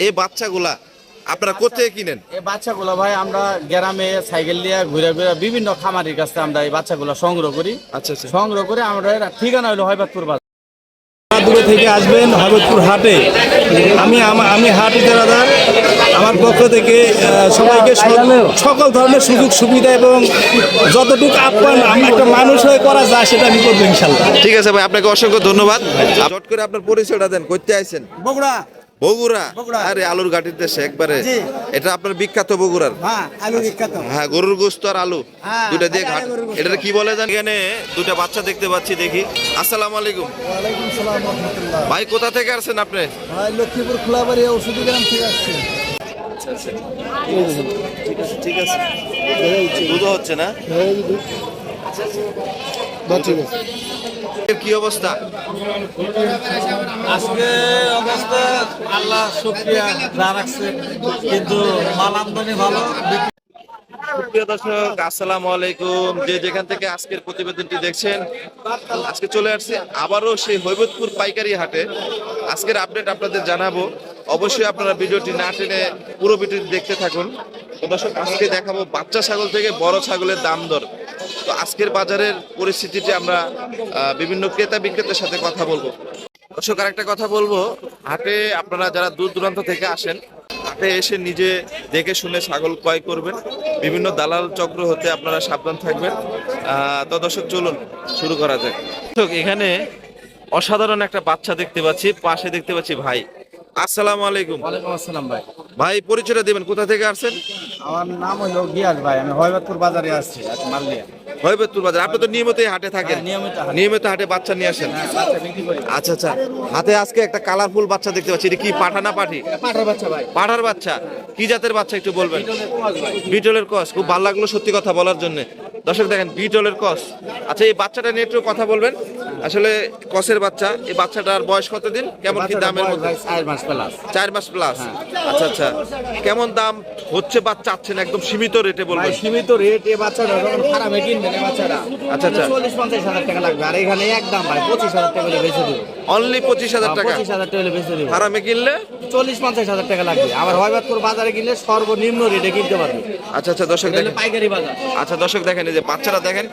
এই বাচ্চাগুলা আপনারা কোথায় কিনেন? এই বাচ্চাগুলো ভাই আমরা গ্রামে সাইকেল দিয়ে ঘুরে ঘুরে বিভিন্ন খামারির কাছে আমরা এই বাচ্চাগুলো সংগ্রহ করি। আচ্ছা আচ্ছা। সংগ্রহ করে আমরা এর ঠিকানা হলো হয়বাদপুর বাজার। দূরে থেকে আসবেন হরবতপুর হাটে। আমি আমা- আমি হাট ইজারাদার আমার পক্ষ থেকে সবাইকে সকল ধরনের সুযোগ সুবিধা এবং যতটুকু আপ্যায়ন আমি একটা মানুষ হয়ে করা যায় সেটা আমি করব ইনশাল্লাহ ঠিক আছে ভাই আপনাকে অসংখ্য ধন্যবাদ। চট করে আপনার পরিচয়টা দেন করতে আইছেন। বগুড়া। বগুড়া। আরে আলুর গাটির দেশে একবারে। এটা আপনার বিখ্যাত বগুড়ার? হ্যাঁ হ্যাঁ গরুর গোস্ত আর আলু। হ্যাঁ, দুটা দিয়ে এটা ঘাট। এটা কি বলে জান? এখানে দুটা বাচ্চা দেখতে পাচ্ছি দেখি। আসসালামু আলাইকুম। ভাই কোথা থেকে আসছেন আপনি? ভাই লক্ষ্মীপুর খোলাবাড়ি ঔষধি গ্রাম থেকে আসছে। ঠিক আছে দুধ হচ্ছে না? কি অবস্থা? আজকে অবস্থা আল্লাহ শুক্রিয়া যা রাখছে কিন্তু মাল আমদানি ভালো প্রিয় দর্শক আসসালামু আলাইকুম। যে যেখান থেকে আজকের প্রতিবেদনটি দেখছেন আজকে চলে আসছে আবারও সেই হৈবতপুর পাইকারি হাটে। আজকের আপডেট আপনাদের জানাব। অবশ্যই আপনারা ভিডিওটি না টেনে পুরো ভিডিওটি দেখতে থাকুন। দর্শক আজকে দেখাবো বাচ্চা ছাগল থেকে বড় ছাগলের দাম দর। তো আজকের বাজারের পরিস্থিতিটি আমরা বিভিন্ন ক্রেতা বিক্রেতার সাথে কথা বলব। দর্শক আরেকটা কথা বলব হাটে আপনারা যারা দূর দূরান্ত থেকে আসেন হাটে এসে নিজে দেখে শুনে ছাগল ক্রয় করবেন। বিভিন্ন দালাল চক্র হতে আপনারা সাবধান থাকবেন। তো দর্শক চলুন শুরু করা যাক। দর্শক এখানে অসাধারণ একটা বাচ্চা দেখতে পাচ্ছি পাশে দেখতে পাচ্ছি ভাই। আসসালামু আলাইকুম। ওয়ালাইকুম আসসালাম ভাই। ভাই পরিচয়টা দিবেন কোথা থেকে আসছেন? আমার নাম হলো গিয়াস ভাই আমি হয়বাদপুর বাজারে আসছি আজ হয়বেতুর বাজার আপনি তো নিয়মিতই হাটে থাকেন। হ্যাঁ, নিয়মিত হাটে। বাচ্চা নিয়ে আসেন। আচ্ছা আচ্ছা। হাতে আজকে একটা কালারফুল বাচ্চা দেখতে পাচ্ছি। এটা কি পাঠা না পাঠি? পাঠার বাচ্চা ভাই। পাঠার বাচ্চা। কি জাতের বাচ্চা একটু বলবেন? বিটলের কস খুব ভালো লাগল সত্যি কথা বলার জন্য। দর্শক দেখেন বিটলের কস। আচ্ছা এই বাচ্চাটা নিয়ে একটু কথা বলবেন। আসলে কসের বাচ্চা এই বাচ্চাটার বয়স কতদিন? কেমন কি দামের মধ্যে? চার মাস প্লাস চার মাস প্লাস আচ্ছা আচ্ছা। কেমন দাম হচ্ছে বা চাচ্ছেন? একদম সীমিত রেটে বলবেন সীমিত রেট এই বাচ্চাটা যখন খারাপে কিনবেন এই বাচ্চাটা। আচ্ছা, আচ্ছা। চল্লিশ পঞ্চাশ হাজার টাকা লাগবে। আর এখানে একদম ভাই পঁচিশ হাজার টাকা বেঁচে দেবো। অনলি পঁচিশ হাজার টাকা? পঁচিশ হাজার টাকা বেঁচে দেবো। হারামে কিনলে? চল্লিশ পঞ্চাশ হাজার টাকা লাগবে। আবার হয়বাদপুর বাজারে কিনলে সর্বনিম্ন রেটে কিনতে পারবে। আচ্ছা আচ্ছা দর্শক দেখেন। পাইকারি বাজার। আচ্ছা দর্শক দেখেন যে বাচ্চারা দেখেন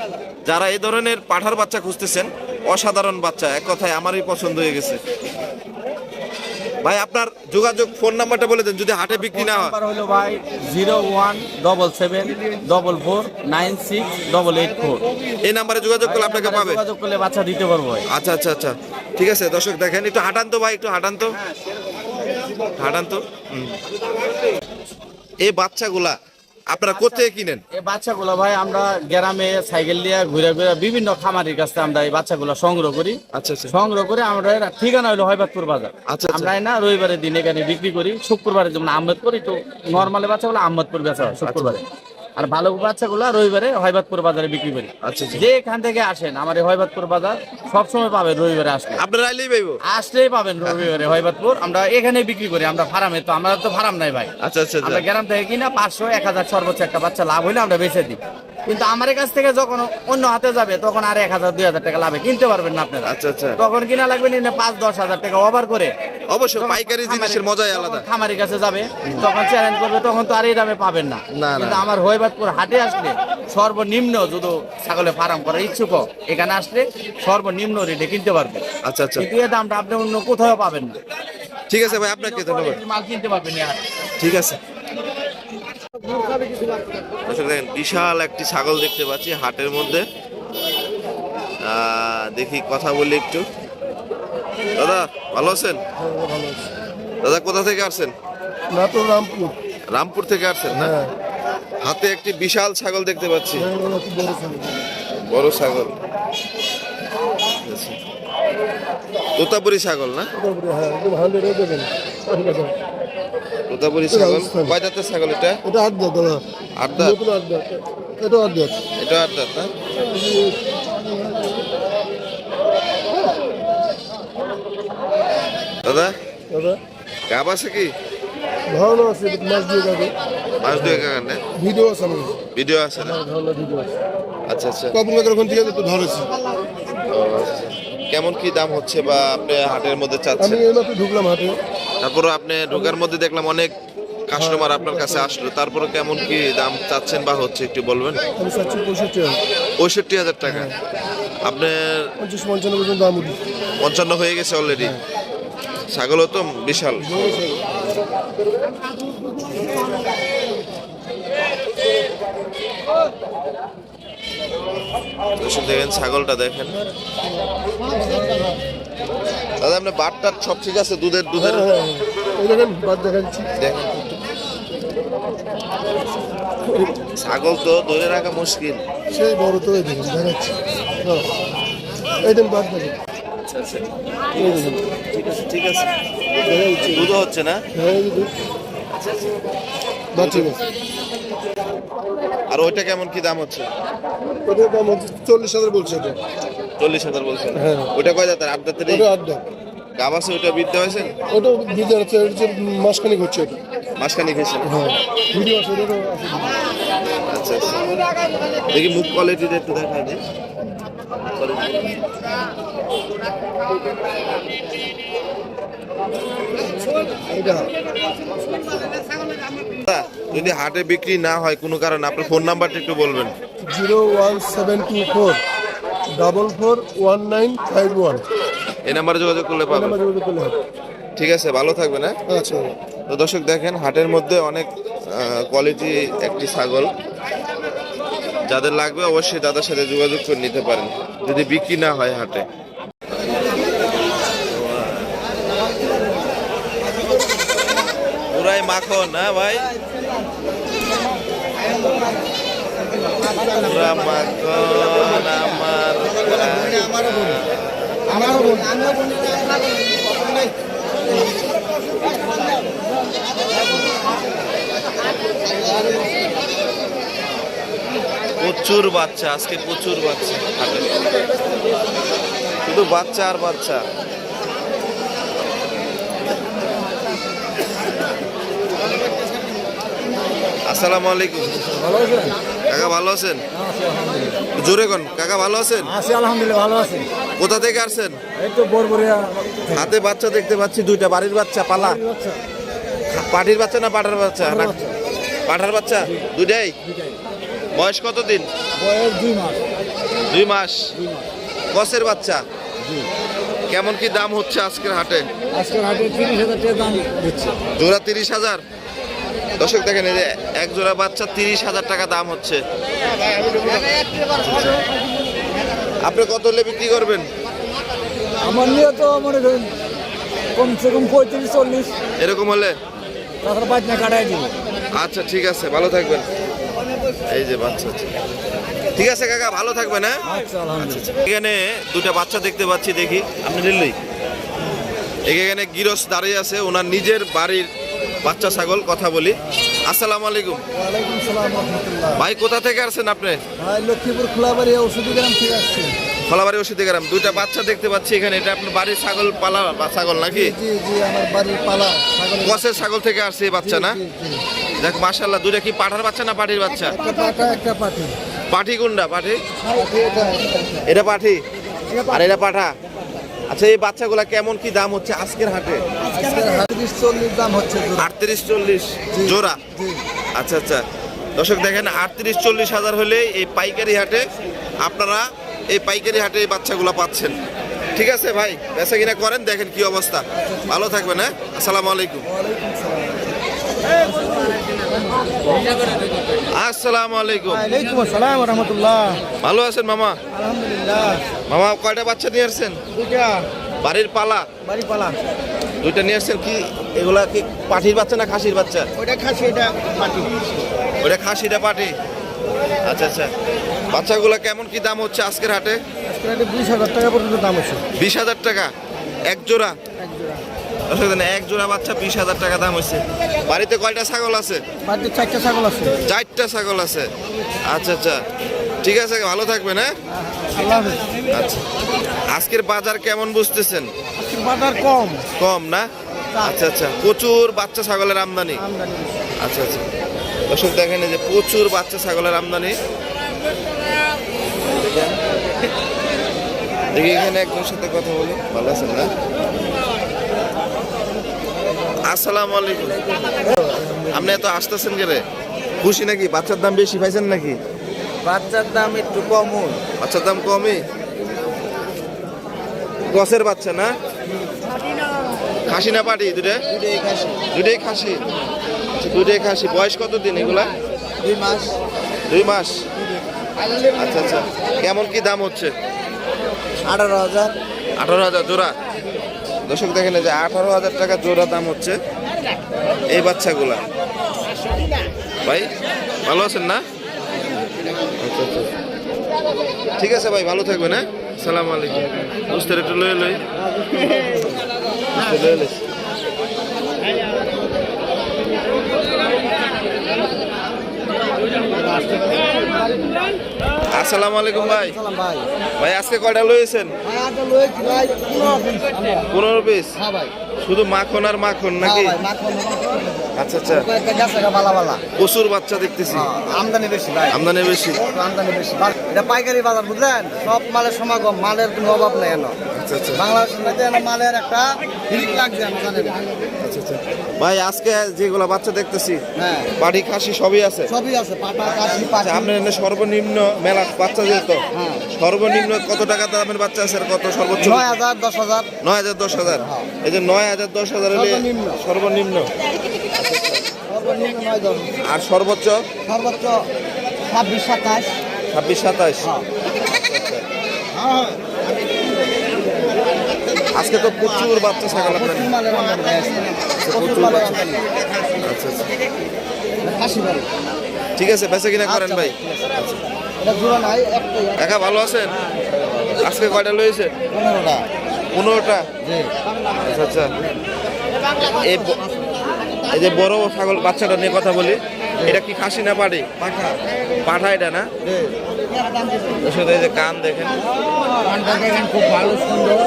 যারা এই ধরনের পাঠার বাচ্চা খুঁজতেছেন অসাধারণ বাচ্চা এক কথায় আমারই পছন্দ হয়ে গেছে। ভাই আপনার যোগাযোগ ফোন নাম্বারটা বলে দেন যদি হাটে বিক্রি না হয়। হলো ভাই zero one double seven double four nine six double eight four. এই নাম্বারে যোগাযোগ করলে আপনাকে পাবে। যোগাযোগ করলে বাচ্চা দিতে পারব আচ্ছা আচ্ছা আচ্ছা। ঠিক আছে দর্শক দেখেন একটু হাঁটান তো ভাই একটু হাঁটান তো। হাঁটান তো। এই বাচ্চাগুলা আপনারা কোথায় কিনেন? এই বাচ্চাগুলো ভাই আমরা গ্রামে সাইকেল নিয়ে ঘুরে ঘুরে বিভিন্ন খামারের কাছে আমরা এই বাচ্চাগুলো সংগ্রহ করি। আচ্ছা আচ্ছা। সংগ্রহ করে আমরা এর ঠিকানা হলো হয়বাদপুর বাজার। আচ্ছা, আচ্ছা। আমরা না রবিবারের দিন এখানে বিক্রি করি শুক্রবারে যেমন আহমেদপুর একটু নর্মালি বাচ্চাগুলো আহমেদপুর বেচা হয় শুক্রবারে। আর ভালো বাচ্চাগুলো রবিবারে হয়বাদপুর বাজারে বিক্রি করি। আচ্ছা আচ্ছা। যে এখান থেকে আসেন আমার এই হয়বাদপুর বাজার সবসময় পাবেন রবিবারে আসলে। আপনারা আইলেই পাইবো? আসলেই পাবেন রবিবারে হয়বাদপুর আমরা এখানে বিক্রি করি আমরা ফার্মে তো আমরা তো ফার্ম নাই ভাই। আচ্ছা আচ্ছা আচ্ছা। আমরা গ্রাম থেকে কিনা পাঁচশো এক হাজার সর্বোচ্চ একটা বাচ্চা লাভ হইলে আমরা বেঁচে দিই। কিন্তু আমার কাছ থেকে যখন অন্য হাতে যাবে তখন আর এক হাজার দুই হাজার টাকা লাভে কিনতে পারবেন না আপনারা। আচ্ছা আচ্ছা। তখন কিনা লাগবে নিনে পাঁচ দশ হাজার টাকা ওভার করে। অবশ্যই পাইকারি জিনিসের মজাই আলাদা। কাছে যাবে তখন চ্যালেঞ্জ করবে তখন তো আর এই দামে পাবেন না। না, না। কিন্তু আমার হইবাদপুর হাটে আসলে সর্বনিম্ন যদি ছাগলে ফার্ম করার ইচ্ছুক এখানে আসলে সর্বনিম্ন রেটে কিনতে পারবে। আচ্ছা আচ্ছা। কিন্তু এই দামটা আপনি অন্য কোথাও পাবেন না। ঠিক আছে ভাই আপনাকে ধন্যবাদ। মাল কিনতে পারবেন ঠিক আছে। দর্শক দেখেন বিশাল একটি ছাগল দেখতে পাচ্ছি হাটের মধ্যে। দেখি কথা বলি একটু। দাদা ভালো আছেন? দাদা কোথা থেকে আসছেন? রামপুর। রামপুর থেকে আসছেন না? হাতে একটি বিশাল ছাগল দেখতে পাচ্ছি। বড় ছাগল। তোতাপুরি ছাগল না হ্যাঁ একদম হান্ড্রেড দেবেন তোতাপুরি ছাগল। কয় দাঁতের ছাগল এটা? এটা আট দাঁত দাদা। আট দাঁত আট দাঁত এটা আট দাঁত এটা আট দাঁত না? দাদা দাদা। গাব আছে কি? ধারণা আছে মাছ দিয়ে যাবে দুয়েক আগে না? ভিডিও আছে আমার ভিডিও আছে না? ধারণা ভিডিও আছে। আচ্ছা আচ্ছা। কপুরগাছের ওখান থেকে একটু ধরেছি। আচ্ছা। কেমন কি দাম হচ্ছে বা আপনি হাটের মধ্যে চাচ্ছেন? এই মাত্র ঢুকলাম হাটে। তারপরে আপনি ঢোকার মধ্যে দেখলাম অনেক কাস্টমার আপনার কাছে আসলো। তারপরে কেমন কি দাম চাচ্ছেন বা হচ্ছে একটু বলবেন? পঁয়ষট্টি হাজার টাকা। আপনার পঞ্চান্ন হয়ে গেছে অলরেডি ছাগলও তো বিশাল। দর্শক দেখেন ছাগলটা দেখেন। দাদা আপনি বাটটার সব ঠিক আছে? দুধের দুধের? হ্যাঁ হ্যাঁ এই দেখেন বাদ দেখাচ্ছি। দেখেন ছাগল তো ধরে রাখা মুশকিল। সেই বড় তো দেখেন দেখাচ্ছি। হ্যাঁ বাদ দেখেন ঠিক আছে ঠিক আছে। দুধও হচ্ছে না? হ্যাঁ এই ঠিক আছে। আর ওইটা কেমন কি দাম হচ্ছে? ওটার দাম হচ্ছে চল্লিশ হাজার বলছে এটা চল্লিশ হাজার বলছেন হ্যাঁ। ওইটা কয় দাঁতের? আট দাঁতের ওটা গাব আছে ওইটা বিদ্যা হয়েছে? ওটা হচ্ছে মাসখানিক হচ্ছে খেয়েছেন হ্যাঁ ভিডিও আছে ওটারও আচ্ছা আচ্ছা। দেখি মুখ কোয়ালিটিটা একটু দেখা যদি হাটে বিক্রি না হয় কোনো কারণে আপনার ফোন নাম্বারটা একটু বলবেন। Zero one seven two four double four one nine five one. এই নাম্বারে যোগাযোগ করলে পাবেন। যোগাযোগ করলে ঠিক আছে ভালো থাকবেন হ্যাঁ? আচ্ছা। তো দর্শক দেখেন হাটের মধ্যে অনেক কোয়ালিটি একটি ছাগল। যাদের লাগবে অবশ্যই দাদার সাথে যোগাযোগ করে নিতে পারেন। যদি বিক্রি না হয় হাটে। মাখন হ্যাঁ ভাই? মাখন আমার প্রচুর বাচ্চা আজকে প্রচুর বাচ্চা। শুধু বাচ্চা আর বাচ্চা। আসসালামু আলাইকুম। ভালো আছেন? কাকা ভালো আছেন? জোরে কোন। কাকা ভালো আছেন? আছি আলহামদুলিল্লাহ ভালো আছি। কোথা থেকে আসছেন? এই তো বরবরিয়া। হাতে বাচ্চা দেখতে পাচ্ছি দুইটা বাড়ির বাচ্চা পালা। পাটির বাচ্চা না পাঠার বাচ্চা? না পাঠার বাচ্চা? দুইটাই? বয়স কত দিন বয়স দুই মাস। দুই মাস। কসের বাচ্চা? কেমন কি দাম হচ্ছে আজকের হাটে? আজকের হাটে তিরিশ হাজার টাকা দাম দিচ্ছে। জোড়া তিরিশ হাজার? দর্শক দেখেন এই যে এক জোড়া বাচ্চা তিরিশ হাজার টাকা দাম হচ্ছে। আপনি কত হলে বিক্রি করবেন? আমার নিয়ে তো মনে করেন কমসে কম পঁয়ত্রিশ চল্লিশ। এরকম হলে? তাছাড়া বাজনা কাটাই দিব। আচ্ছা ঠিক আছে ভালো থাকবেন। এই যে বাচ্চা ঠিক আছে কাকা ভালো থাকবেন হ্যাঁ? আচ্ছা আলহামদুলিল্লাহ। এখানে দুটা বাচ্চা দেখতে পাচ্ছি দেখি। আপনি নিলেই? এখানে গিরস দাঁড়িয়ে আছে ওনার নিজের বাড়ির বাচ্চা ছাগল কথা বলি। আসসালামু আলাইকুম। ভাই কোথা থেকে আসছেন আপনি? লক্ষ্মীপুর খোলাবাড়ি ওষুধি গ্রাম থেকে আসছে। ফলাবাড়ি ওষুধে গ্রাম। দুইটা বাচ্চা দেখতে পাচ্ছি এখানে। এটা আপনার বাড়ির ছাগল পালা বা ছাগল নাকি? জি জি আমার বাড়ির পালা কসের ছাগল থেকে আসছে এই বাচ্চা না। দেখ মাশাল্লাহ দুইটা কি পাঠার বাচ্চা না পাটির বাচ্চা? একটা পাঠা একটা পাঠি। পাঠি কোনটা পাঠি? পাঠি। এটা পাঠি। আর এটা পাঠা? আচ্ছা এই বাচ্চাগুলা কেমন কি দাম হচ্ছে আজকের হাটে? আজকের চল্লিশ দাম হচ্ছে আটত্রিশ চল্লিশ জোড়া? আচ্ছা আচ্ছা। দর্শক দেখেন আটত্রিশ চল্লিশ হাজার হলে এই পাইকারি হাটে আপনারা এই পাইকারি হাটে এই বাচ্চাগুলো পাচ্ছেন। ঠিক আছে ভাই বেচা কিনা করেন দেখেন কি অবস্থা। ভালো থাকবেন হ্যাঁ? আসসালামু আলাইকুম। আসসালামু আলাইকুম। ওয়ালাইকুম আসসালাম রহমতুল্লাহ ভালো আছেন মামা? আলহামদুলিল্লাহ। মামা কয়টা বাচ্চা নিয়ে আসছেন? দুইটা। বাড়ির পালা? বাড়ি পালা দুইটা নিয়ে আসছেন কি? এগুলা কি পাঠির বাচ্চা না খাসির বাচ্চা? ওইটা খাসি এটা পাটি। ওটা খাসিটা পাঠি আচ্ছা আচ্ছা। বাচ্চাগুলা কেমন কি দাম হচ্ছে আজকের হাটে? আজকের হাটে বিশ হাজার টাকা পর্যন্ত দাম আছে বিশ হাজার টাকা। এক জোড়া? এক জোড়া এক জোড়া বাচ্চা বিশ হাজার টাকা দাম হচ্ছে বাড়িতে কয়টা ছাগল আছে? বাড়িতে চারটা ছাগল আছে। চারটা ছাগল আছে। আচ্ছা আচ্ছা। ঠিক আছে ভালো থাকবেন হ্যাঁ? আচ্ছা। আজকের বাজার কেমন বুঝতেছেন? বাজার কম। কম না? আচ্ছা আচ্ছা। প্রচুর বাচ্চা ছাগলের আমদানি। আমদানি। আচ্ছা আচ্ছা। দর্শক দেখেন যে প্রচুর বাচ্চা ছাগলের আমদানি। দেখি এখানে একজনের সাথে কথা বলি। ভালো আছেন না? আসসালামু আলাইকুম। আপনি এত আসতেছেন কে রে খুশি নাকি? বাচ্চার দাম বেশি পাইছেন নাকি? বাচ্চার দাম একটু কম বাচ্চার দাম কমই? গছের বাচ্চা না? খাসি না পাটি? দুটো দুটোই খাসি। আচ্ছা দুটোই খাসি। বয়স কত দিন এগুলা? দুই মাস। দুই মাস? আচ্ছা আচ্ছা। কেমন কি দাম হচ্ছে? আঠারো হাজার। আঠারো হাজার জোড়া। দর্শক দেখেন যে আঠারো হাজার টাকা জোড়া দাম হচ্ছে এই বাচ্চাগুলা। ভাই, ভালো আছেন না? আচ্ছা আচ্ছা। ঠিক আছে ভাই, ভালো থাকবেন হ্যাঁ? সালাম আলাইকুম। বুঝতে একটু লয়ে লই লয়ে। আসসালামু আলাইকুম ভাই। ভাই। আজকে কয়টা লয়েছেন পনেরো পিস হ্যাঁ শুধু মাখন আর মাখন নাকি? হ্যাঁ মাখন আচ্ছা আচ্ছা। প্রচুর বাচ্চা দেখতেছি। হ্যাঁ, আমদানি বেশি ভাই। আমদানি বেশি। আমদানি বেশি। এটা পাইকারি বাজার বুঝলেন? সব মালের সমাগম মালের কোনো অভাব নেই আচ্ছা আচ্ছা। বাংলাদেশের মালের একটা আচ্ছা আচ্ছা। ভাই আজকে যেগুলো বাচ্চা দেখতেছি হ্যাঁ। বাড়ি খাসি সবই আছে? সবই আছে আচ্ছা, আপনার সর্বনিম্ন মেলা বাচ্চা যেত হ্যাঁ। সর্বনিম্ন কত টাকা দামের বাচ্চা আছে আর কত সর্বোচ্চ? নয় হাজার দশ হাজার। নয় হাজার দশ হাজার। এই যে নয় হাজার দশ হাজার সর্বনিম্ন। আর সর্বোচ্চ? সর্বোচ্চ ছাব্বিশ সাতাশ। ছাব্বিশ সাতাশ। হ্যাঁ। আজকে তো প্রচুর বাচ্চা ছাগল আপনার। প্রচুর আমদানি আচ্ছা আচ্ছা ঠিক আছে বেঁচে কিনা করেন ভাই। একা ভালো আছেন? আজকে কয়টা লয়েছে পনেরোটা। পনেরোটা? আচ্ছা আচ্ছা। এই এই যে বড় ছাগল বাচ্চাটা নিয়ে কথা বলি এটা কি খাসি না পাড়ি পাঠা। এটা না? শুধু এই যে কান দেখেন খুব ভালো সুন্দর।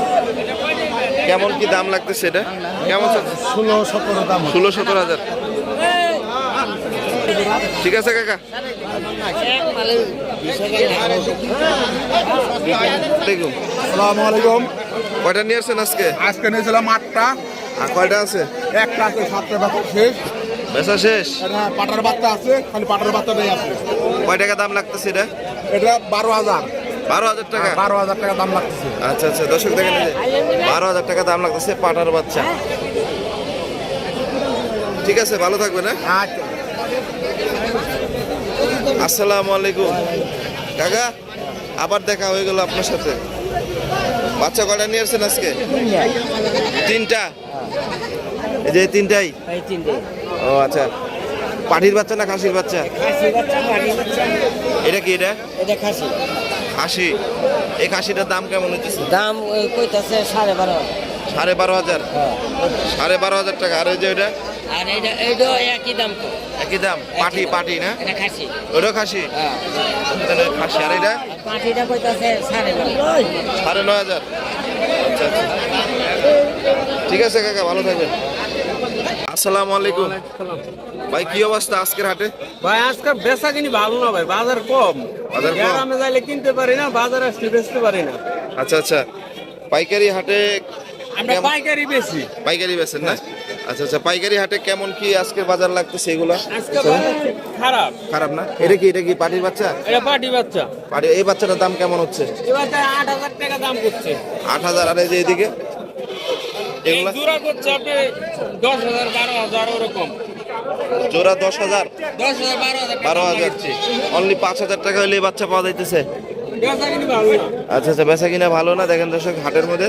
কেমন কি দাম লাগতেছে এটা কেমন ষোলো সতেরো দাম। ষোলো সতেরো হাজার। ঠিক আছে কাকা। দেখুন। আসসালামু আলাইকুম। কয়টা নিয়ে আসছেন আজকে? আজকে নিয়েছিলাম আটটা। আর কয়টা আছে? একটা আছে সাতটা বাচ্চা শেষ। বেচা শেষ? এটা পাটার বাচ্চা আছে খালি পাটার বাচ্চাটাই আছে। কয় টাকা দাম লাগতেছে এটা? এটা বারো হাজার। বারো হাজার টাকা? বারো হাজার টাকা দাম লাগতেছে। আচ্ছা আচ্ছা দর্শক দেখেন বারো হাজার টাকা দাম লাগতেছে পাটার বাচ্চা। ঠিক আছে ভালো থাকবেন হ্যাঁ? আচ্ছা। আসসালামু আলাইকুম। কাকা আবার দেখা হয়ে গেল আপনার সাথে। বাচ্চা কয়টা নিয়ে আসছেন আজকে? তিনটা? এই যে তিনটাই? ও আচ্ছা। পাঠির বাচ্চা না খাসির বাচ্চা। এটা কি এটা? এটা খাসি। খাসি। এই খাসিটার দাম কেমন হচ্ছে দাম কইতাছে সাড়ে বারো সাড়ে বারো হাজার? সাড়ে বারো হাজার টাকা। আর এই যে ওটা আর এটা এইটা একই দাম তো। একই দাম? পাটি পাটি না? এটা খাসি। ওটাও খাসি? হ্যাঁ। তাহলে খাসি। আর এটা পাটিটা কইতাছে সাড়ে বারো সাড়ে নয় হাজার। আচ্ছা আচ্ছা। ঠিক আছে কাকা ভালো থাকবেন। আসসালামু আলাইকুম। ভাই কি অবস্থা আজকের হাটে? ভাই আজকে বেচা কিনি ভালো না ভাই বাজার কম। বাজার কম? গ্রামে যাইলে কিনতে পারি না বাজারে আসলে বেচতে পারি না। আচ্ছা আচ্ছা। পাইকারি হাটে আমরা পাইকারি বেশি পাইকারি বেছেন না? আচ্ছা আচ্ছা। পাইকারি হাটে কেমন কি আজকের বাজার লাগতেছে এগুলা? খারাপ। খারাপ না? এটা কি এটা কি পাটির বাচ্চা? এটা পাটি বাচ্চা। পাটি এই বাচ্চাটার দাম কেমন হচ্ছে? তাই আট হাজার টাকা দাম করছে। আট হাজার আর এই যে এদিকে? এই এগুলা জোড়া করছে আপনি দশ হাজার বারো হাজার ওরকম। জোড়া দশ হাজার? দশ হাজার বারো হাজার বারো হাজার। অনলি পাঁচ হাজার টাকা হলে বাচ্চা পাওয়া যাইতেছে। আচ্ছা আচ্ছা বেচা কিনা ভালো না? দেখেন দর্শক হাটের মধ্যে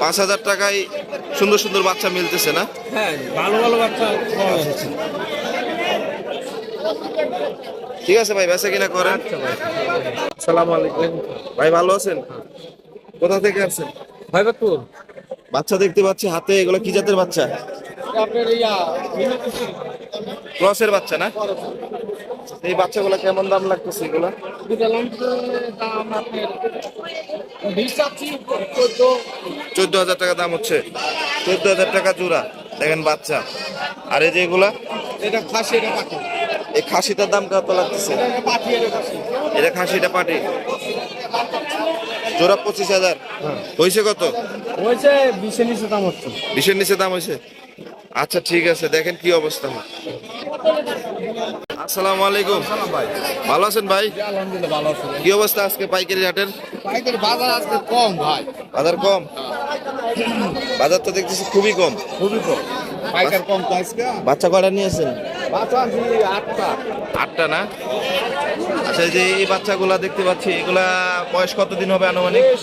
পাঁচ হাজার টাকায় সুন্দর সুন্দর বাচ্চা মিলতেছে না? হ্যাঁ ভালো ভালো বাচ্চা আচ্ছা। ঠিক আছে ভাই বেচা কিনা করেন। সালাম আলাইকুম। ভাই ভালো আছেন? কোথা থেকে আসছেন? ভাইবাদপুর বাচ্চা দেখতে পাচ্ছি হাতে এগুলো কি জাতের বাচ্চা? ক্রসের বাচ্চা না? এই বাচ্চাগুলো কেমন দাম লাগতেছে এগুলো? চোদ্দ হাজার টাকা দাম হচ্ছে। চোদ্দ হাজার টাকা জোড়া দেখেন বাচ্চা। আর এই যে এগুলা? এটা খাসি এটা এই খাসিটার দাম কত লাগতেছে? এটা খাসি। এটা খাসিটা পাটি। জোড়া পঁচিশ হাজার। হয়েছে কত? হয়েছে বিশের নিচে দাম হচ্ছে। বিশের নিচে দাম হয়েছে আচ্ছা ঠিক আছে দেখেন কি অবস্থা। আসসালামু আলাইকুম। ভালো আছেন ভাই? কি অবস্থা আজকে পাইকারি হাটের? পাইকারি বাজার আজকে কম ভাই। বাজার কম? বাজার তো দেখতেছি খুবই কম। খুবই কম। পাইকার কম তো আজকে। বাচ্চা কয়টা নিয়েছেন বাচ্চা আটটা। আটটা না? আচ্ছা এই যে এই বাচ্চাগুলা দেখতে পাচ্ছি এগুলা বয়স কতদিন হবে আনুমানিক? মাস।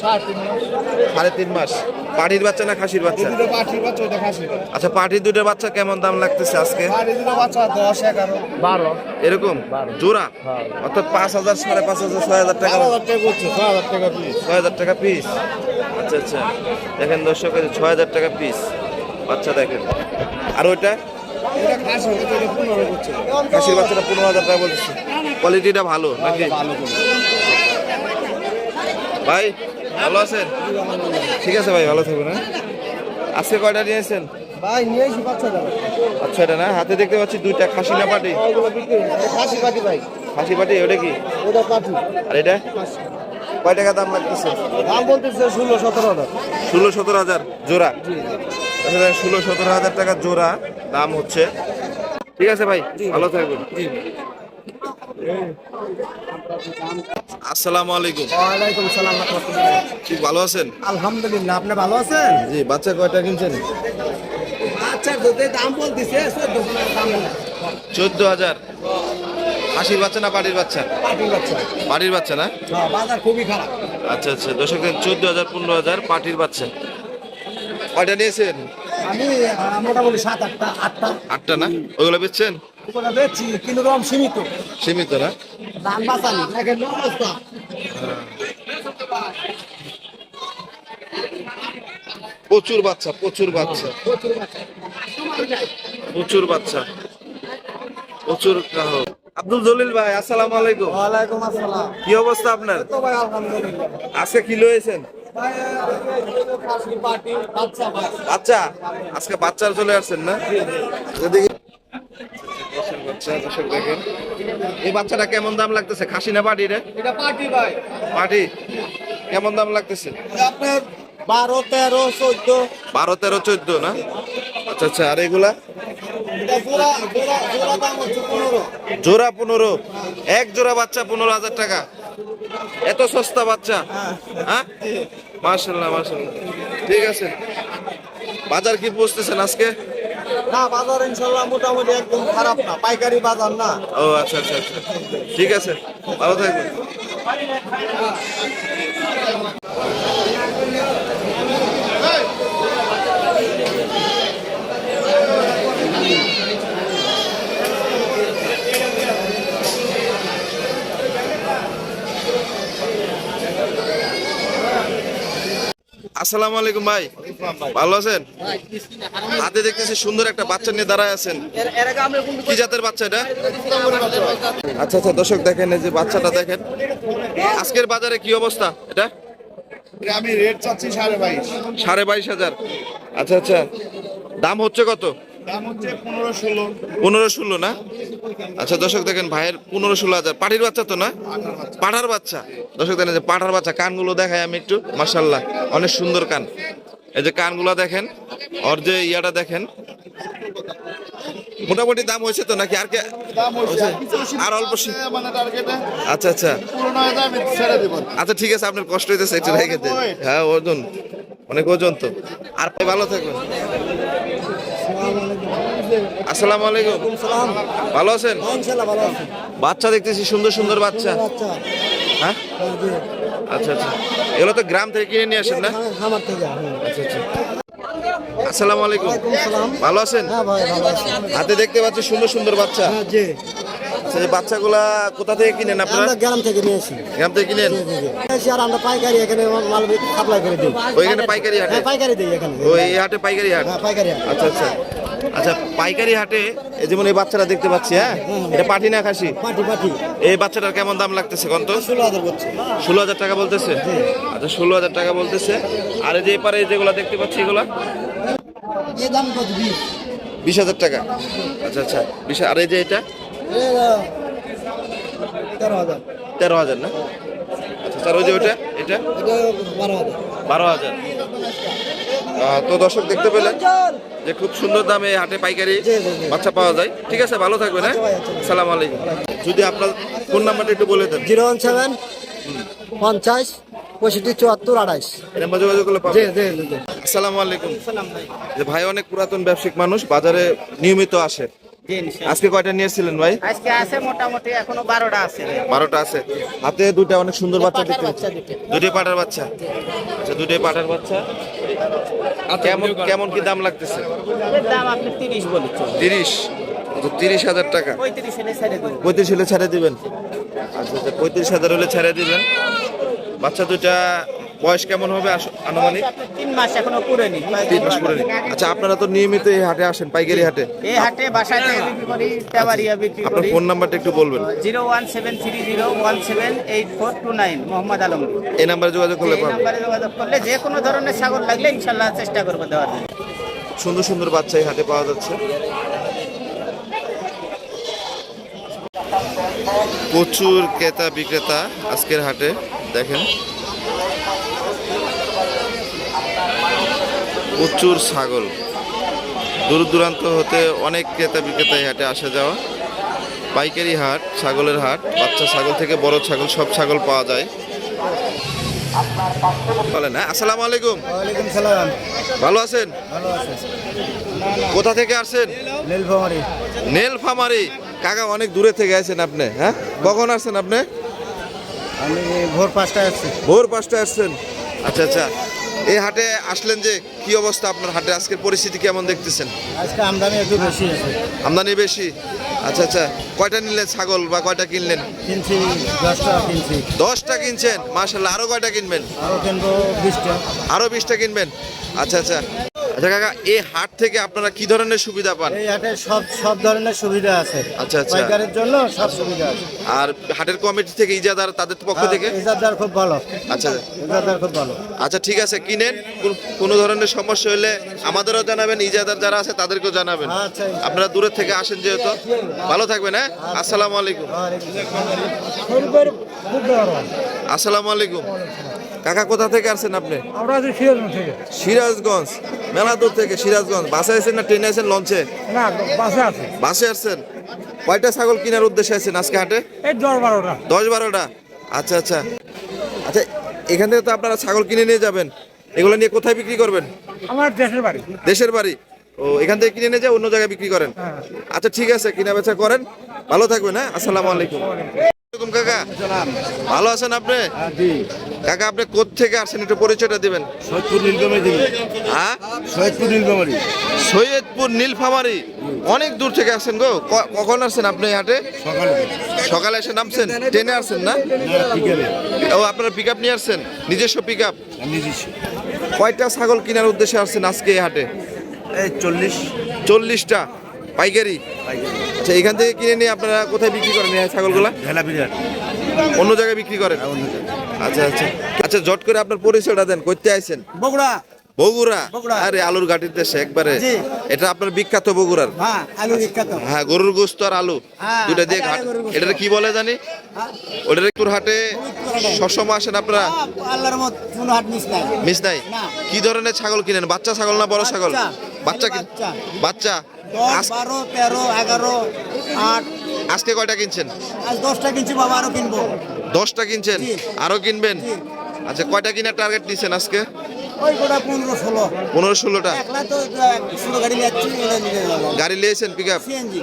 সাড়ে তিন মাস। পাটির বাচ্চা না খাসির বাচ্চা? আচ্ছা পাটির দুটো বাচ্চা কেমন দাম লাগতেছে আজকে? বারো। এরকম? জোড়া? অর্থাৎ পাঁচ হাজার সাড়ে পাঁচ হাজার ছয় হাজার টাকা। ছয় হাজার টাকা পিস ছয় হাজার টাকা পিস আচ্ছা আচ্ছা। দেখেন দর্শক ছয় হাজার টাকা পিস বাচ্চা দেখেন। আর ওইটা? খাসির বাচ্চাটা পনেরো হাজার টাকা বলতেছে কোয়ালিটিটা ভালো নাকি? ভাই ভালো আছেন? ঠিক আছে ভাই ভালো থাকবেন হ্যাঁ? আজকে কয়টা নিয়েছেন ভাই নিয়ে এসি আচ্ছা না? হাতে দেখতে পাচ্ছি দুইটা খাসি না পাটি। খাসি পাটি ভাই। খাসি পাটি ওটা কি? ওটা পাটি। আর এটা? কয় টাকা দাম লাগতেছে? দাম বলতেছে ষোলো সতেরো হাজার। ষোলো সতেরো হাজার জোড়া। ষোলো সতেরো হাজার টাকা জোড়া দাম হচ্ছে। ঠিক আছে ভাই ভালো থাকবেন। আসসালামু আলাইকুম। ওয়ালাইকুম সালাম ভালো আছেন? আলহামদুলিল্লাহ আপনি ভালো আছেন? জি বাচ্চা কয়টা কিনছেন? আচ্ছা দুধের দাম বলতেছে দাম চোদ্দ হাজার। হাসির বাচ্চা না পাটির বাচ্চা? পাটির বাচ্চা। পাটির বাচ্চা না? হ্যাঁ, বাজার খুবই খারাপ। আচ্ছা আচ্ছা দর্শক চোদ্দ হাজার পনেরো হাজার পাটির বাচ্চা। কয়টা নিয়েছেন? আমি মোটামুটি সাত আটটা আটটা। আটটা না? ওইগুলো বেচছেন? ওগুলো বেচছি কিন্তু রম সীমিত। সীমিত না? দাম বাঁচানি প্রচুর বাচ্চা প্রচুর বাচ্চা। প্রচুর বাচ্চা। প্রচুর গ্রাহক। আব্দুল জলিল ভাই আসসালামু আলাইকুম। ওয়ালাইকুম আসসালাম। কি অবস্থা আপনার? তো ভাই আলহামদুলিল্লাহ। আজকে কি লয়েছেন বাচ্চা আজকে বাচ্চার চলে আসছেন না? দেখি বাচ্চা দর্শক দেখেন। এই বাচ্চাটা কেমন দাম লাগতেছে? খাসি না পাটি রে? এটা পাটি ভাই। পাটি? কেমন দাম লাগতেছে? আপনার বারো তেরো চোদ্দ। বারো তেরো চোদ্দ না? আচ্ছা আচ্ছা আর এগুলা? জোড়া পনেরো। এক জোড়া বাচ্চা পনেরো হাজার টাকা। এত সস্তা বাচ্চা হ্যাঁ? মার্শাল্লাহ মার্শাল্লাহ ঠিক আছে। বাজার কি বসতেছেন আজকে? না বাজার ইনশাল্লাহ মোটামুটি একদম খারাপ না পাইকারি বাজার না। ও আচ্ছা আচ্ছা আচ্ছা। ঠিক আছে ভালো থাকবেন। আসসালামু আলাইকুম ভাই। ভালো আছেন? হাতে দেখতেছি সুন্দর একটা বাচ্চা নিয়ে দাঁড়ায় আছেন। কি জাতের বাচ্চা এটা? আচ্ছা আচ্ছা দর্শক দেখেন এই যে বাচ্চাটা দেখেন। আজকের বাজারে কি অবস্থা এটা? আমি রেট চাচ্ছি সাড়ে বাইশ। সাড়ে বাইশ হাজার। আচ্ছা আচ্ছা। দাম হচ্ছে কত? পনেরো ষোলো। না? আচ্ছা দর্শক দেখেন ভাইয়ের পনেরো ষোলো হাজার। পাটির বাচ্চা তো না? পাঠার বাচ্চা। দর্শক দেখেন যে পাঠার বাচ্চা কানগুলো দেখাই আমি একটু। মাসাল্লাহ অনেক সুন্দর কান। এই যে কানগুলো দেখেন ওর যে ইয়াটা দেখেন। মোটামুটি দাম হয়েছে তো নাকি? আর কে আর অল্প মানে আচ্ছা আচ্ছা। আচ্ছা ঠিক আছে আপনার কষ্ট হইতেছে একটু রেখে হ্যাঁ ওজন। অনেক ওজন তো। আর ভালো থাকবেন। আসসালামু আলাইকুম। ভালো আছেন? বাচ্চা দেখতেছি সুন্দর সুন্দর বাচ্চা। আচ্ছা হ্যাঁ? আচ্ছা আচ্ছা। এগুলো তো গ্রাম থেকে কিনে নিয়ে আসেন না? আচ্ছা আচ্ছা। আসসালামু আলাইকুম। ভালো আছেন? হাতে দেখতে পাচ্ছি সুন্দর সুন্দর বাচ্চা। জি আচ্ছা বাচ্চাগুলা কোথা থেকে কিনেন আপনারা? গ্রাম থেকে গ্রাম থেকে কিনেন? আর আমরা পাইকারি এখানে মাল সাপ্লাই করে দিই ওইখানে পাইকারি হাটে? হ্যাঁ পাইকারি দিই এখানে। ওই হাটে পাইকারি হাট? হ্যাঁ পাইকারি আচ্ছা আচ্ছা। আচ্ছা পাইকারি হাটে এই যেমন এই বাচ্চাটা দেখতে পাচ্ছি হ্যাঁ? এটা পাঠি না খাসি? পাটি পাটি। এই বাচ্চাটার কেমন দাম লাগতেছে কত? ষোলো হাজার টাকা বলতেছে? আচ্ছা ষোলো হাজার টাকা বলতেছে। আর এই যে এপারে যেগুলো দেখতে পাচ্ছি এগুলা? এ দাম কত? বিশ। হাজার টাকা। আচ্ছা আচ্ছা বিশ আর এই যে এটা? তেরো হাজার। তেরো হাজার না? আচ্ছা স্যার ওই যে ওটা এটা বারো হাজার। বারো হাজার। তো দর্শক দেখতে পেলেন যে খুব সুন্দর দামে হাটে পাইকারি বাচ্চা পাওয়া যায়। ঠিক আছে ভালো থাকবেন হ্যাঁ? সালাম আলাইকুম। যদি আপনার ফোন নাম্বারটা একটু বলে দেন। জিরো ওয়ান সেভেন পঞ্চাশ পঁয়ষট্টি চুয়াত্তর আড়াইশ নাম্বার যোগাযোগ করলে পাবেন। আসসালামু আলাইকুম। যে ভাই অনেক পুরাতন ব্যবসায়িক মানুষ বাজারে নিয়মিত আসে। আজকে কয়টা নিয়েছিলেন ভাই? আজকে আছে মোটামুটি এখনও বারোটা আছে বারোটা আছে। হাতে দুটা অনেক সুন্দর বাচ্চা দেখতে দুটোই পাটার বাচ্চা। আচ্ছা দুটোই পাটার বাচ্চা। কেমন কেমন কি দাম লাগতেছে? দাম আপনি তিরিশ বলেছেন তিরিশ? তিরিশ হাজার টাকা। পঁয়ত্রিশ হলে ছেড়ে দেবো পঁয়ত্রিশ হলে ছেড়ে দিবেন? আচ্ছা আচ্ছা পঁয়ত্রিশ হাজার হলে ছাড়ে দিবেন। বাচ্চা দুটা বয়স কেমন হবে আনুমানিক? তিন মাস এখনও পুরেনি। তিন মাস পরে আচ্ছা আপনারা তো নিয়মিত এই হাটে আসেন পাইকারি হাটে। এই হাটে বাসায় থেকে বিক্রি করি তেবারিয়া বিক্রি আপনার ফোন নাম্বারটা একটু বলবেন। Zero one seven three zero one seven eight four two nine Mohammad Alam এই নাম্বারে যোগাযোগ করলে পাবেন। নাম্বারে যোগাযোগ করলে যে কোনো ধরনের ছাগল লাগলে ইনশাল্লাহ চেষ্টা করব দেওয়ার। সুন্দর সুন্দর বাচ্চা এই হাটে পাওয়া যাচ্ছে। প্রচুর ক্রেতা বিক্রেতা আজকের হাটে দেখেন। প্রচুর ছাগল। দূর দূরান্ত হতে অনেক ক্রেতা বিক্রেতা এই হাটে আসা যাওয়া। পাইকারি হাট ছাগলের হাট বাচ্চা ছাগল থেকে বড় ছাগল সব ছাগল পাওয়া যায়। বলেন হ্যাঁ আসসালামু আলাইকুম। ওয়ালাইকুম সালাম। ভালো আছেন? ভালো আছে। কোথা থেকে আসছেন? নীলফামারি। নীলফামারি। কাকা অনেক দূরে থেকে আছেন আপনি হ্যাঁ? কখন আসছেন আপনি? আমি ভোর পাঁচটায় আসছি। ভোর পাঁচটায় আসছেন। আচ্ছা আচ্ছা। এই হাটে আসলেন যে কি অবস্থা আপনার হাটে? আজকের পরিস্থিতি কেমন দেখতেছেন? আজকে আমদানি একটু বেশি আছে আমদানি বেশি? আচ্ছা আচ্ছা। কয়টা নিলেন ছাগল বা কয়টা কিনলেন? কিনছি দশটা কিনছি। দশটা কিনছেন? মাসাল্লাহ আরও কয়টা কিনবেন? আরও কিনবো বিশটা। আরও বিশটা কিনবেন? আচ্ছা আচ্ছা। আচ্ছা কাকা এই হাট থেকে আপনারা কি ধরনের সুবিধা পান? এই হাটে সব সব ধরনের সুবিধা আছে। আচ্ছা, আচ্ছা। পাইকারের জন্য সব সুবিধা আছে। আর হাটের কমিটি থেকে ইজাদার তাদের পক্ষ থেকে? ইজাদার খুব ভালো। আচ্ছা। ইজাদার খুব ভালো। আচ্ছা ঠিক আছে কিনেন। কোন- ধরনের সমস্যা হলে আমাদেরও জানাবেন ইজাদার যারা আছে তাদেরকেও জানাবেন। আচ্ছা। আপনারা দূরের থেকে আসেন যেহেতু। ভালো থাকবেন হ্যাঁ? আসসালামু আলাইকুম। আসসালামু আলাইকুম। কাকা কোথা থেকে আসছেন আপনি? আমরা আছি সিরাজগঞ্জ থেকে। সিরাজগঞ্জ মেলা দূর থেকে সিরাজগঞ্জ। বাসে আছেন না ট্রেনে আছেন লঞ্চে? না বাসে আছে। বাসে আসছেন? কয়টা ছাগল কেনার উদ্দেশ্যে আছেন আজকে হাটে? এই দশ বারোটা। দশ বারোটা? আচ্ছা আচ্ছা। আচ্ছা এখান থেকে তো আপনারা ছাগল কিনে নিয়ে যাবেন। এগুলো নিয়ে কোথায় বিক্রি করবেন? আমার দেশের বাড়ি। দেশের বাড়ি। ও এখান থেকে কিনে নিয়ে যায় অন্য জায়গায় বিক্রি করেন। আচ্ছা ঠিক আছে কিনা বেচা করেন। ভালো থাকবেন হ্যাঁ? আসসালামু আলাইকুম। কাকা। ভালো আছেন আপনি? কাকা আপনি কোথ থেকে আসছেন একটু পরিচয়টা দিবেন। সৈয়দপুর নীলকামারি থেকে। হ্যাঁ? সৈয়দপুর নীলকামারি সৈয়দপুর নীলফামারি? অনেক দূর থেকে আসছেন গো। কখন আসছেন আপনি হাটে? সকালে। সকালে এসে নামছেন? ট্রেনে আসছেন না? ও আপনারা পিক আপ নিয়ে আসছেন? নিজস্ব পিক আপ কয়টা ছাগল কেনার উদ্দেশ্যে আসছেন আজকে এই হাটে? এই চল্লিশ। চল্লিশটা? পাইকারি? আচ্ছা এখান থেকে কিনে নিয়ে আপনারা কোথায় বিক্রি করেন এই ছাগলগুলা? ভেলা বিরাট অন্য জায়গায় বিক্রি করেন? আচ্ছা আচ্ছা। আচ্ছা জট করে আপনার পরিচয়টা দেন করতে আইছেন? বগুড়া। বগুড়া। আরে আলুর গাটির দেশে একবারে। এটা আপনার বিখ্যাত বগুড়ার? হ্যাঁ হ্যাঁ গরুর গোস্ত আর আলু। হ্যাঁ, দুটা দিয়ে এটা ঘাট এটা কি বলে জানি? ওটার একটু হাটে সবসময় আসেন আপনারা? মিস নাই। কি ধরনের ছাগল কিনেন? বাচ্চা ছাগল না বড় ছাগল? বাচ্চা। বাচ্চা বারো তেরো এগারো আট আজকে কয়টা কিনছেন? আজ দশটা কিনছি বাবা আরও কিনবো। দশটা কিনছেন। আরও কিনবেন? আচ্ছা কয়টা কিনার টার্গেট নিছেন আজকে? ওই গোটা পনেরো ষোলো। পনেরো ষোলোটা? একলা তো ষোলো গাড়ি নিয়ে যাব। গাড়ি লিয়েছেন পিক আপ সিএনজি।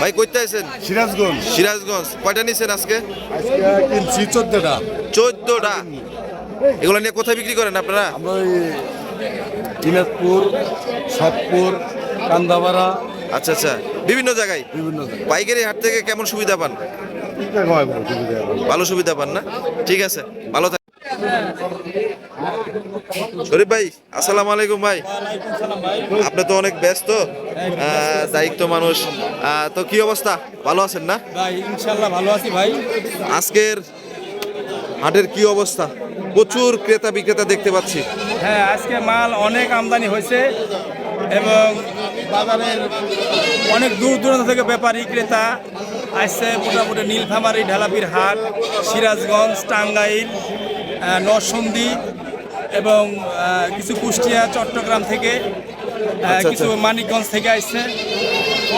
ভাই কইতে আছেন সিরাজগঞ্জ। সিরাজগঞ্জ। কয়টা নিছেন আজকে? আজকে কিনছি চোদ্দটা। চোদ্দটা? এগুলো নিয়ে কোথায় বিক্রি করেন আপনারা? আমরা ওই দিনাজপুর সাতপুর কান্দাপাড়া আচ্ছা আচ্ছা। বিভিন্ন জায়গায়? বিভিন্ন পাইকারি হাট থেকে কেমন সুবিধা পান? ভালো সুবিধা পান না? ঠিক আছে ভালো থাক শরীফ ভাই আসসালামু আলাইকুম ভাই। আপনি তো অনেক ব্যস্ত দায়িত্ব মানুষ। তো কি অবস্থা? ভালো আছেন না? ভাই ইনশাল্লাহ ভালো আছি ভাই। আজকের হাটের কি অবস্থা? প্রচুর ক্রেতা বিক্রেতা দেখতে পাচ্ছি। হ্যাঁ আজকে মাল অনেক আমদানি হয়েছে এবং বাজারের অনেক দূর দূরান্ত থেকে ব্যাপারী ক্রেতা আসছে মোটামুটি নীলফামারী ঢালাপির হাট সিরাজগঞ্জ টাঙ্গাইল আহ, নরসিংদী এবং কিছু কুষ্টিয়া চট্টগ্রাম থেকে আচ্ছা, কিছু মানিকগঞ্জ থেকে আসছে।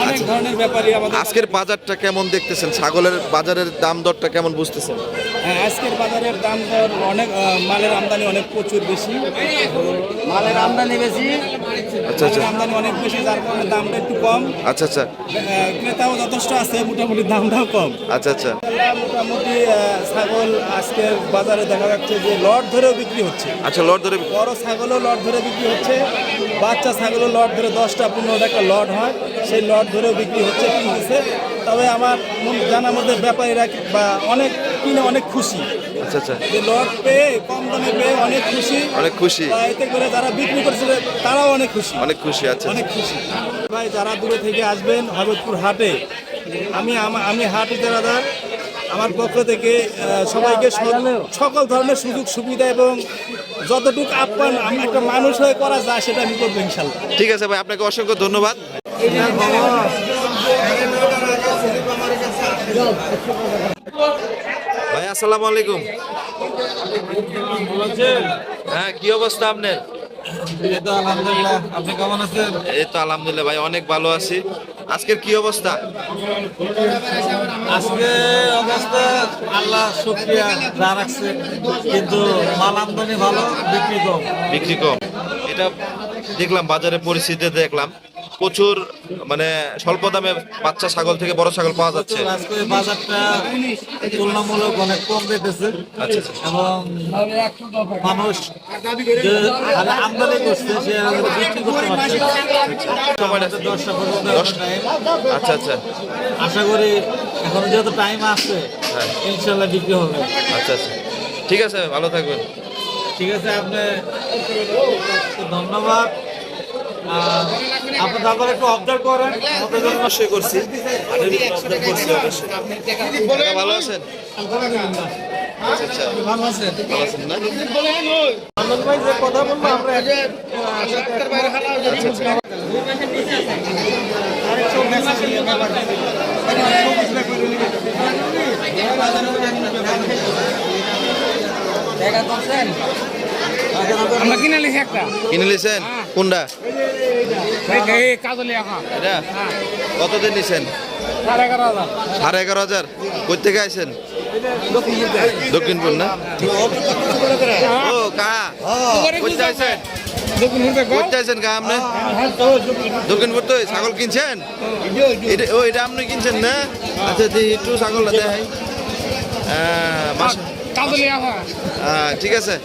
অনেক ধরনের ব্যাপারী আমাদের আজকের বাজারটা কেমন দেখতেছেন? ছাগলের বাজারের দাম দরটা কেমন বুঝতেছেন? আজকের বাজারের দাম দর অনেক মালের আমদানি অনেক প্রচুর বেশি। মালের আমদানি বেশি আচ্ছা আচ্ছা। আমদানি অনেক বেশি যার কারণে দামটা একটু কম। আচ্ছা আচ্ছা। ক্রেতাও যথেষ্ট আছে মোটামুটি দামটাও কম। আচ্ছা আচ্ছা। মোটামুটি ছাগল আজকের বাজারে দেখা যাচ্ছে যে লট ধরেও বিক্রি হচ্ছে। আচ্ছা লট ধরে বড় ছাগলও লট ধরে বিক্রি হচ্ছে বাচ্চা ছাগলও লট ধরে দশটা পনেরোটা একটা লট হয় সেই লট ধরেও বিক্রি হচ্ছে কিনতেছে। তবে আমার জানার মধ্যে ব্যাপারীরা বা অনেক কিনে অনেক খুশি। আচ্ছা আচ্ছা। যে লট পেয়ে কম দামে পেয়ে অনেক খুশি। অনেক খুশি। এতে করে যারা বিক্রি করছিল তারাও অনেক খুশি। অনেক খুশি আচ্ছা। অনেক খুশি। ভাই যারা দূরে থেকে আসবেন হরবতপুর হাটে আমি আমি হাট ইজারাদার আমার পক্ষ থেকে সবাইকে সকল ধরনের সুযোগ সুবিধা এবং যতটুকু আপ্যায়ন আমি একটা মানুষ হয়ে করা যায় সেটা আমি করব ইনশাল্লাহ। ঠিক আছে ভাই আপনাকে অসংখ্য ধন্যবাদ। ভাই আসসালামু আলাইকুম। হ্যাঁ কি অবস্থা আপনার? আলহামদুলিল্লাহ আপনি কেমন আছেন? এই তো আলহামদুলিল্লাহ ভাই অনেক ভালো আছি। আজকের কি অবস্থা? আজকে অবস্থা আল্লাহ শুক্রিয়া যা রাখছে কিন্তু মাল আমদানি ভালো বিক্রি কম। বিক্রি কম। এটা দেখলাম বাজারে পরিস্থিতি দেখলাম। প্রচুর মানে স্বল্প দামে বাচ্চা ছাগল থেকে বড় ছাগল পাওয়া যাচ্ছে। আজকে বাজারটা তুলনামূলক অনেক কম পেতেছে আচ্ছা আচ্ছা। এবং মানুষ আমদানি করছে সে বিক্রি করতে পারছে সময়টা দশটা পর্যন্ত আচ্ছা আচ্ছা। আশা করি এখন যেহেতু টাইম আছে হ্যাঁ। ইনশাল্লাহ বিক্রি হবে। আচ্ছা আচ্ছা। ঠিক আছে ভালো থাকবেন। ঠিক আছে আপনি ধন্যবাদ। আপনি তারপরে একটু অবজার্ভ করেন। জন্য অবশ্যই। করছি ভালো আছেন? আচ্ছা আচ্ছা ভালো আছেন। ভালো আছেন না? আনন্দ ভাই যে কথা বলব আমরা আমরা কিনে একটা। কিনে নিয়েছেন কোনটা? এটা? কতদিন নিছেন? সাড়ে এগারো হাজার। সাড়ে কই থেকে আইছেন? দক্ষিণপুর না? ও কা কইতে আইছেন? কইতে আইছেন আপনি? দক্ষিণপুর তো ছাগল কিনছেন? ও এটা আপনি কিনছেন না? আচ্ছা একটু ছাগল দেখাই। আহ, ঠিক আছে।